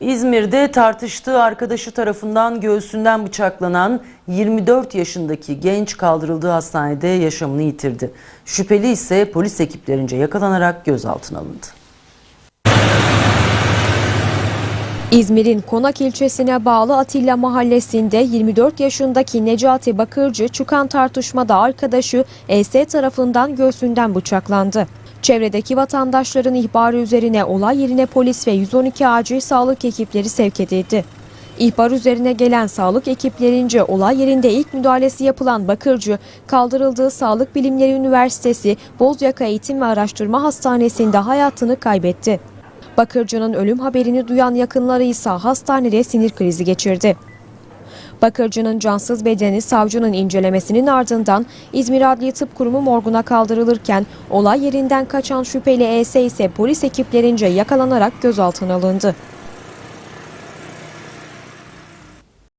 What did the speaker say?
İzmir'de tartıştığı arkadaşı tarafından göğsünden bıçaklanan 24 yaşındaki genç kaldırıldığı hastanede yaşamını yitirdi. Şüpheli ise polis ekiplerince yakalanarak gözaltına alındı. İzmir'in Konak ilçesine bağlı Atilla mahallesinde 24 yaşındaki Necati Bakırcı çıkan tartışmada arkadaşı ES tarafından göğsünden bıçaklandı. Çevredeki vatandaşların ihbarı üzerine olay yerine polis ve 112 acil sağlık ekipleri sevk edildi. İhbar üzerine gelen sağlık ekiplerince olay yerinde ilk müdahalesi yapılan Bakırcı, kaldırıldığı Sağlık Bilimleri Üniversitesi Bozyaka Eğitim ve Araştırma Hastanesi'nde hayatını kaybetti. Bakırcı'nın ölüm haberini duyan yakınları ise hastanede sinir krizi geçirdi. Bakırcı'nın cansız bedeni savcının incelemesinin ardından İzmir Adliye Tıp Kurumu morguna kaldırılırken olay yerinden kaçan şüpheli ES ise polis ekiplerince yakalanarak gözaltına alındı.